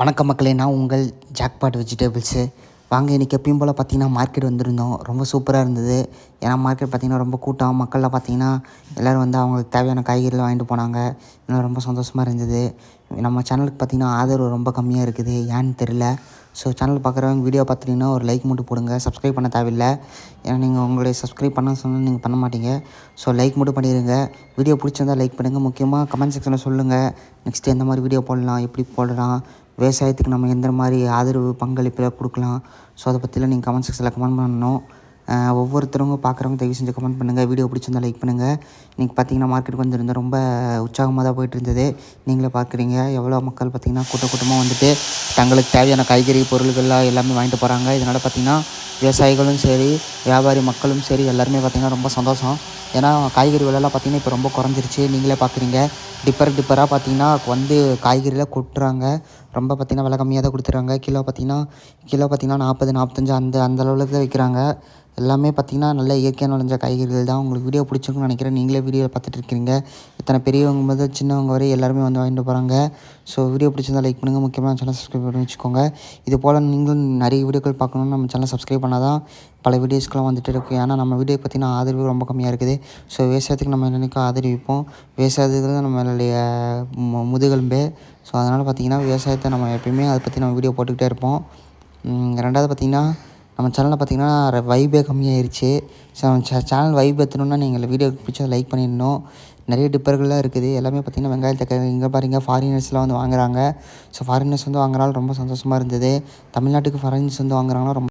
வணக்கம் மக்களே நான் உங்கள் ஜாக்பாட் வெஜிடபிள்ஸு. வாங்க இன்றைக்கி எப்பயும் போல் பார்த்தீங்கன்னா மார்க்கெட் வந்திருந்தோம். ரொம்ப சூப்பராக இருந்தது. ஏன்னா மார்க்கெட் பார்த்திங்கன்னா ரொம்ப கூட்டம். மக்களில் பார்த்தீங்கன்னா எல்லோரும் வந்து அவங்களுக்கு தேவையான காய்கறிகள் வாங்கிட்டு போனாங்க. இன்னும் ரொம்ப சந்தோஷமாக இருந்தது. நம்ம சேனலுக்கு பார்த்திங்கன்னா ஆதரவு ரொம்ப கம்மியாக இருக்குது. ஏன்னு தெரில ஸோ சேனல் பார்க்குறவங்க வீடியோ பார்த்துட்டிங்கன்னா ஒரு லைக் மட்டும் போடுங்க. சப்ஸ்கிரைப் பண்ண தேவையில்லை. ஏன்னா நீங்கள் உங்களுடைய சப்ஸ்கிரைப் பண்ண சொன்னால் நீங்கள் பண்ண மாட்டீங்க. ஸோ லைக் மட்டும் பண்ணிடுங்க வீடியோ பிடிச்சிருந்தா லைக் பண்ணுங்கள் முக்கியமாக கமெண்ட் செக்ஷனில் சொல்லுங்கள் நெக்ஸ்ட்டு எந்த மாதிரி வீடியோ போடலாம் எப்படி போடலாம் விவசாயத்துக்கு நம்ம எந்த மாதிரி ஆதரவு பங்களிப்பில் கொடுக்கலாம் ஸோ அதை பற்றிலாம் நீங்கள் கமெண்ட் செக்ஷனில் கமெண்ட் பண்ணணும். ஒவ்வொருத்தரவங்க பார்க்குறவங்க தயவு செஞ்சு கமெண்ட் பண்ணுங்கள் வீடியோ பிடிச்சிருந்தா லைக் பண்ணுங்கள் இன்றைக்கி பார்த்தீங்கன்னா மார்க்கெட்டுக்கு வந்திருந்த ரொம்ப உற்சாகமாக தான் போயிட்டு இருந்தது. நீங்களே பார்க்குறீங்க எவ்வளோ மக்கள் பார்த்தீங்கன்னா கூட்ட கூட்டமாக வந்துட்டு தங்களுக்கு தேவையான காய்கறி பொருள்கள்லாம் எல்லாமே வாங்கிட்டு போகிறாங்க இதனால் பார்த்தீங்கன்னா விவசாயிகளும் சரி வியாபாரி மக்களும் சரி எல்லாருமே பார்த்திங்கன்னா ரொம்ப சந்தோஷம். ஏன்னா காய்கறி விலைலாம் பார்த்திங்கன்னா இப்போ ரொம்ப குறைஞ்சிருச்சு. நீங்களே பார்க்குறீங்க. டிப்பர் டிப்பராக பார்த்தீங்கன்னா வந்து காய்கறிலாம் கொட்டுறாங்க. ரொம்ப பார்த்திங்கன்னா விலை கம்மியாக தான் கொடுத்துறாங்க. கிலோ பார்த்திங்கன்னா கிலோ பார்த்திங்கன்னா நாற்பது நாற்பத்தஞ்சு அந்த அந்த அளவுக்கு தான் விற்கிறாங்க. எல்லாமே பார்த்திங்கன்னா நல்ல இயற்கையாக நுழைஞ்ச காய்கறிகள் தான். உங்களுக்கு வீடியோ பிடிச்சிருக்குன்னு நினைக்கிறேன். நீங்களே வீடியோ பார்த்துட்டு இருக்கிறீங்க. இத்தனை பெரியவங்க முதல் சின்னவங்க வரை எல்லாருமே வந்து வாங்கிட்டு போகிறாங்க ஸோ வீடியோ பிடிச்சிருந்தால் லைக் பண்ணுங்கள் முக்கியமாக சேனல் சப்ஸ்கிரைப் பண்ணி வச்சுக்கோங்க. இது போல் நீங்களும் நிறைய வீடியோக்கள் பார்க்கணுன்னு நம்ம சேனல் சப்ஸ்கிரைப் பண்ணால் தான் பல வீடியோஸ்க்கெலாம் வந்துட்டு இருக்கும். ஏன்னா நம்ம வீடியோ பார்த்திங்கன்னா ஆதரவு ரொம்ப கம்மியாக இருக்குது. ஸோ விவசாயத்துக்கு நம்ம என்னென்னைக்கும் ஆதரிப்போம்? விவசாயத்துக்கு தான் நம்மளுடைய மு முதுகெலும்பு. ஸோ அதனால் பார்த்திங்கன்னா விவசாயத்தை நம்ம எப்பயுமே அதை பற்றி நம்ம வீடியோ போட்டுக்கிட்டே இருப்போம். ரெண்டாவது பார்த்திங்கன்னா நம்ம சேனலில் பார்த்திங்கன்னா வைபே கம்மியாயிருச்சு. ஸோ நம்ம சேனல் வைப் ஏற்றணுன்னா நீங்கள் வீடியோ பிடிச்சா லைக் பண்ணிடணும். நிறைய டிப்பர்கள்லாம் இருக்குது. எல்லாமே பார்த்திங்கன்னா வெங்காயம் தக்காளி இங்கே பாருங்க ஃபாரினர்ஸ்லாம் வந்து வாங்குறாங்க. ஸோ ஃபாரினர்ஸ் வந்து வாங்குறாலும் ரொம்ப சந்தோஷமாக இருந்தது. தமிழ்நாட்டுக்கு ஃபாரினர்ஸ் வந்து வாங்குறாங்கன்னா ரொம்ப